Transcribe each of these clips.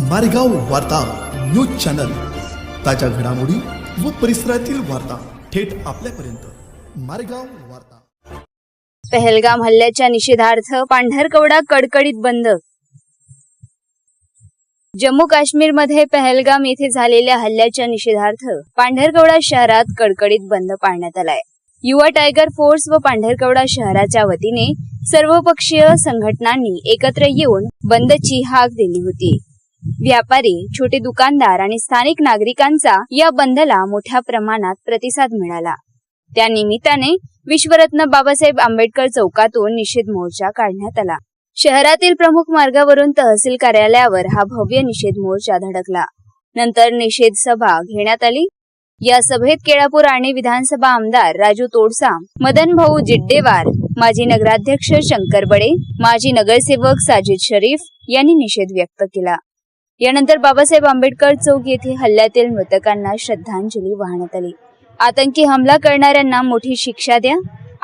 मारेगाव वार्ता news channel. ताज्या घडामोडी व परिसरातील वार्ता थेट आपल्यापर्यंत. मारेगाव वार्ता. पहलगाम हल्ल्याच्या निषेधार्थ पांढरकवडा कडकडीत बंद. जम्मू काश्मीरमध्ये पहलगाम येथे झालेल्या हल्ल्याच्या निषेधार्थ पांढरकवडा शहरात कडकडीत बंद पाळण्यात आलाय. युवा टायगर फोर्स व पांढरकवडा शहराच्या वतीने सर्वपक्षीय संघटनांनी एकत्र येऊन बंदची हाक दिली होती. व्यापारी छोटे दुकानदार आणि स्थानिक नागरिकांचा या बंदला मोठ्या प्रमाणात प्रतिसाद मिळाला. त्या निमित्ताने विश्वरत्न बाबासाहेब आंबेडकर चौकातून निषेध मोर्चा काढण्यात आला. शहरातील प्रमुख मार्गावरून तहसील कार्यालयावर हा भव्य निषेध मोर्चा धडकला. नंतर निषेध सभा घेण्यात आली. या सभेत केळापूर आणि विधानसभा आमदार राजू तोडसा मदन भाऊ जिड्डेवार माजी नगराध्यक्ष शंकर बडे माजी नगरसेवक साजिद शरीफ यांनी निषेध व्यक्त केला. यानंतर बाबासाहेब आंबेडकर चौक येथे हल्ल्यातील मृतकांना श्रद्धांजली वाहण्यात आली. आतंकी हमला करणाऱ्यांना मोठी शिक्षा द्या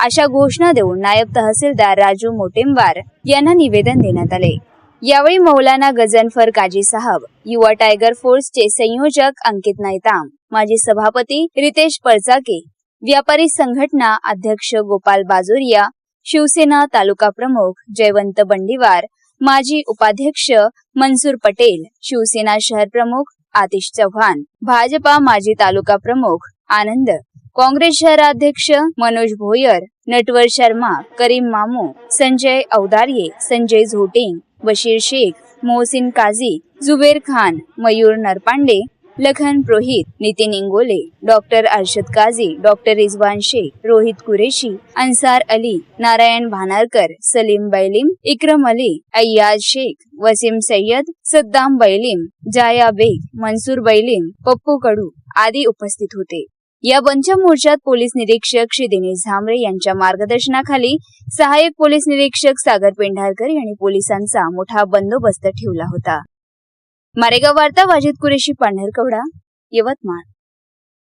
अशा घोषणा देऊन नायब तहसीलदार राजू मोटेंबार यांना निवेदन देण्यात आले. यावेळी मौलाना गझनफर काजी साहब युवा टायगर फोर्सचे संयोजक अंकित नायताम माजी सभापती रितेश पळचाके व्यापारी संघटना अध्यक्ष गोपाल बाजोरिया शिवसेना तालुका प्रमुख जयवंत बंडीवार माजी उपाध्यक्ष मनसूर पटेल शिवसेना शहर प्रमुख आतिश चव्हाण भाजपा माजी तालुका प्रमुख आनंद काँग्रेस शहराध्यक्ष मनोज भोयर नटवर शर्मा करीम मामू संजय औदार्ये संजय झोटिंग बशीर शेख मोहसिन काझी जुबेर खान मयूर नरपांडे लखन पुरोहित नितीन इंगोले डॉक्टर अर्शद काझी डॉक्टर रिजवान शेख रोहित कुरेशी अन्सार अली नारायण भानारकर सलीम बैलीम इक्रम अली अय्याज शेख वसीम सय्यद सद्दाम बैलीम जाया बेग मनसूर बैलीम पप्पू कडू आदी उपस्थित होते. या बंदच्या मोर्चात पोलीस निरीक्षक श्री दिनेश झांबरे यांच्या मार्गदर्शनाखाली सहाय्यक पोलीस निरीक्षक सागर पेंढारकर यांनी पोलिसांचा मोठा बंदोबस्त ठेवला होता. मारेगाव वार्ता वाजिद कुरेशी पांढरकवडा यवतमाळ.